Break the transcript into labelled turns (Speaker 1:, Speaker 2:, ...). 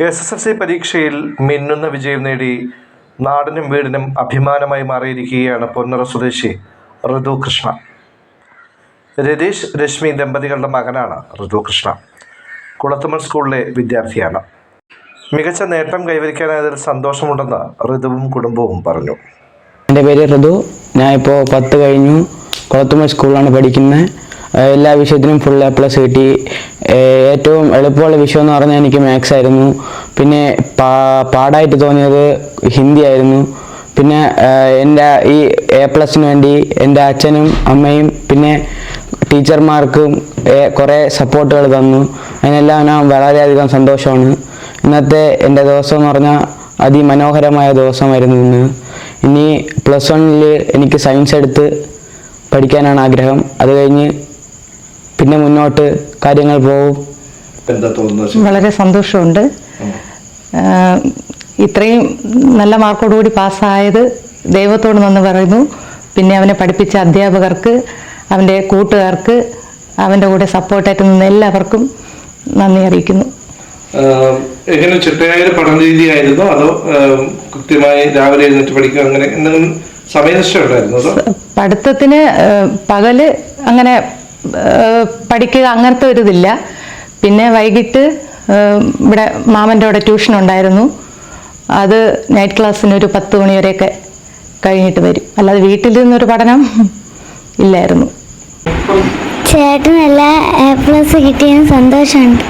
Speaker 1: S S L C പരീക്ഷയിൽ മിന്നുന്ന വിജയം നേടി നാടിനും വീടിനും അഭിമാനമായി മാറിയിരിക്കുകയാണ് പൊന്നറ സ്വദേശി ഋതു കൃഷ്ണ. രതീഷ് രശ്മി ദമ്പതികളുടെ മകനാണ് ഋതു കൃഷ്ണ. കുളത്തുമൽ സ്കൂളിലെ വിദ്യാർത്ഥിയാണ്. മികച്ച നേട്ടം കൈവരിക്കാനായതിൽ സന്തോഷമുണ്ടെന്ന് ഋതുവും കുടുംബവും പറഞ്ഞു.
Speaker 2: എന്റെ പേര് ഋതു. ഞാൻ ഇപ്പോൾ പത്ത് കഴിഞ്ഞു. കുളത്തുമൽ സ്കൂളിലാണ് പഠിക്കുന്നത്. എല്ലാ വിഷയത്തിനും ഫുൾ എ പ്ലസ് കിട്ടി. ഏറ്റവും എളുപ്പമുള്ള വിഷയം എന്ന് പറഞ്ഞാൽ എനിക്ക് മാത്സ് ആയിരുന്നു. പിന്നെ പാടായിട്ട് തോന്നിയത് ഹിന്ദി ആയിരുന്നു. പിന്നെ എന്റെ ഈ എ പ്ലസിന് വേണ്ടി എന്റെ അച്ഛനും അമ്മയും പിന്നെ ടീച്ചർമാർക്കും കുറേ സപ്പോർട്ടുകൾ തന്നു. അതിനെല്ലാം ഞാൻ വളരെയധികം സന്തോഷമാണ്. ഇന്നത്തെ എന്റെ ദിവസം എന്ന് പറഞ്ഞാൽ അതിമനോഹരമായ ദിവസമായിരുന്നു ഇന്ന്. ഇനി പ്ലസ് വണ്ണിൽ എനിക്ക് സയൻസ് എടുത്ത് പഠിക്കാനാണ് ആഗ്രഹം. അത് കഴിഞ്ഞ് പിന്നെ മുന്നോട്ട് കാര്യങ്ങൾ പോകും
Speaker 3: വളരെ സന്തോഷമുണ്ട്. ഇത്രയും നല്ല മാർക്കോടുകൂടി പാസ്സായത് ദൈവത്തോട് നന്ദി പറയുന്നു. പിന്നെ അവനെ പഠിപ്പിച്ച അധ്യാപകർക്ക് അവന്റെ കൂട്ടുകാർക്ക് അവന്റെ കൂടെ സപ്പോർട്ടായിട്ട് നിന്ന എല്ലാവർക്കും നന്ദി അറിയിക്കുന്നു.
Speaker 1: എങ്ങനെ ചിട്ടയായ ഒരു പഠന രീതിയായിരുന്നോ? അതോ കൃത്യമായി രാവിലെ എഴുന്നേറ്റ് പഠിക്കുക അങ്ങനെ എന്തെങ്കിലും സമയനിഷ്ഠ ഉണ്ടായിരുന്നോ?
Speaker 3: പഠിത്തത്തിന് പകൽ അങ്ങനെ പഠിക്കുക അങ്ങനത്തെ ഒരു ഇതില്ല പിന്നെ വൈകിട്ട് ഇവിടെ മാമന്റെ അവിടെ ട്യൂഷൻ ഉണ്ടായിരുന്നു. അത് നൈറ്റ് ക്ലാസ്സിന് ഒരു പത്ത് മണി വരെയൊക്കെ കഴിഞ്ഞിട്ട് വരും. അല്ലാതെ വീട്ടിൽ നിന്നൊരു പഠനം ഇല്ലായിരുന്നു.
Speaker 4: ചേട്ടനെല്ലാം എ പ്ലസ് കിട്ടിയതിന് സന്തോഷമുണ്ട്.